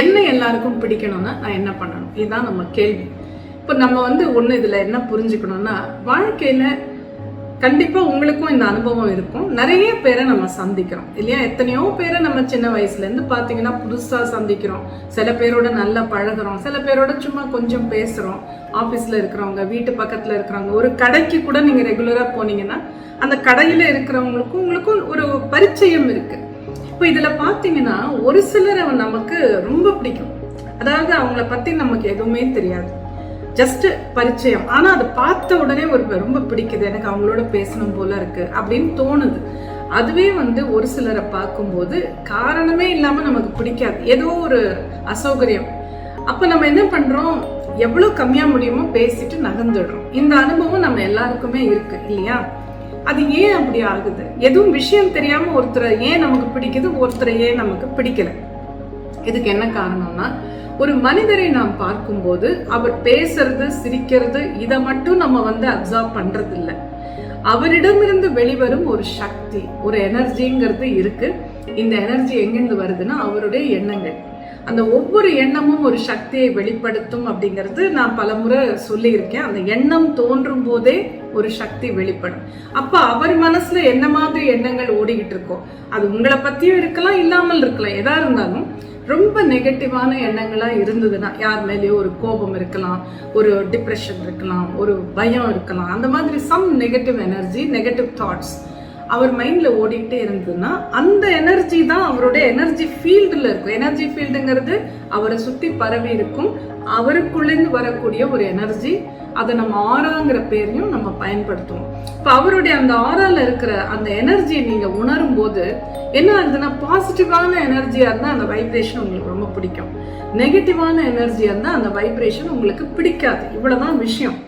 என்ன எல்லாருக்கும் பிடிக்கணும்னா நான் என்ன பண்ணணும்? இதுதான் நம்ம கேள்வி. இப்போ நம்ம வந்து ஒன்று இதில் என்ன புரிஞ்சுக்கணும்னா வாழ்க்கையில் கண்டிப்பாக உங்களுக்கும் இந்த அனுபவம் இருக்கும். நிறைய பேரை நம்ம சந்திக்கிறோம் இல்லையா? எத்தனையோ பேரை நம்ம சின்ன வயசுலேருந்து பார்த்தீங்கன்னா புதுசாக சந்திக்கிறோம். சில பேரோட நல்லா பழகுறோம் சில பேரோட சும்மா கொஞ்சம் பேசுகிறோம் ஆஃபீஸில் இருக்கிறவங்க வீட்டு பக்கத்தில் இருக்கிறவங்க ஒரு கடைக்கு கூட நீங்கள் ரெகுலராக போனீங்கன்னா அந்த கடையில் இருக்கிறவங்களுக்கும் உங்களுக்கும் ஒரு பரிச்சயம் இருக்குது இப்போ இதில் பார்த்தீங்கன்னா ஒரு சிலரை நமக்கு ரொம்ப பிடிக்கும். அதாவது அவங்கள பற்றி நமக்கு எதுவுமே தெரியாது. ஜஸ்ட் பரிச்சயம். ஆனா அதை பார்த்த உடனே ஒரு ரொம்ப பிடிக்குது. எனக்கு அவங்களோட பேசணும் போல இருக்கு அப்படின்னு தோணுது. அதுவே வந்து ஒரு சிலரை பார்க்கும்போது காரணமே இல்லாம நமக்கு பிடிக்காது. ஏதோ ஒரு அசௌகரியம். அப்ப நம்ம என்ன பண்றோம்? எவ்வளவு கம்மியா முடியுமோ பேசிட்டு நகர்ந்துடுறோம். இந்த அனுபவம் நம்ம எல்லாருக்குமே இருக்கு இல்லையா? அது ஏன் அப்படி ஆகுது? எதுவும் விஷயம் தெரியாம ஒருத்தரை ஏன் நமக்கு பிடிக்குது? ஒருத்தரை ஏன் நமக்கு பிடிக்கல? இதுக்கு என்ன காரணம்னா ஒரு மனிதரை நாம் பார்க்கும்போது அவர் பேசுறது சிரிக்கிறது இதை மட்டும் நம்ம வந்து அப்சர்வ் பண்றது இல்லை அவரிடமிருந்து வெளிவரும் ஒரு சக்தி ஒரு எனர்ஜிங்கிறது இருக்கு. இந்த எனர்ஜி எங்கிருந்து வருதுன்னா அவருடைய எண்ணங்கள். அந்த ஒவ்வொரு எண்ணமும் ஒரு சக்தியை வெளிப்படுத்தும் அப்படிங்கிறது நான் பலமுறை சொல்லியிருக்கேன். அந்த எண்ணம் தோன்றும் போதே ஒரு சக்தி வெளிப்படும். அப்ப அவர் மனசுல என்ன மாதிரி எண்ணங்கள் ஓடிக்கிட்டு இருக்கோ அது உங்களை பத்தியும் இருக்கலாம் இல்லாமல் இருக்கலாம். எதா இருந்தாலும் ரொம்ப நெகட்டிவான எண்ணங்களாக இருந்ததுன்னா யார் மேலேயோ ஒரு கோபம் இருக்கலாம் ஒரு டிப்ரெஷன் இருக்கலாம் ஒரு பயம் இருக்கலாம். அந்த மாதிரி some negative energy negative thoughts அவர் மைண்ட்ல ஓடிக்கிட்டே இருந்ததுன்னா அந்த எனர்ஜி தான் அவருடைய எனர்ஜி ஃபீல்டில் இருக்கும். எனர்ஜி ஃபீல்டுங்கிறது அவரை சுத்தி பரவி இருக்கும். அவருக்குள்ளேருந்து வரக்கூடிய ஒரு எனர்ஜி அதை நம்ம ஆறாங்கிற பேரையும் நம்ம பயன்படுத்துவோம். இப்போ அவருடைய அந்த ஆறால இருக்கிற அந்த எனர்ஜியை நீங்க உணரும் போது என்ன ஆகுதுன்னா பாசிட்டிவான எனர்ஜியா இருந்தா அந்த வைப்ரேஷன் உங்களுக்கு ரொம்ப பிடிக்கும். நெகட்டிவான எனர்ஜியா இருந்தா அந்த வைப்ரேஷன் உங்களுக்கு பிடிக்காது. இவ்வளவுதான் விஷயம்.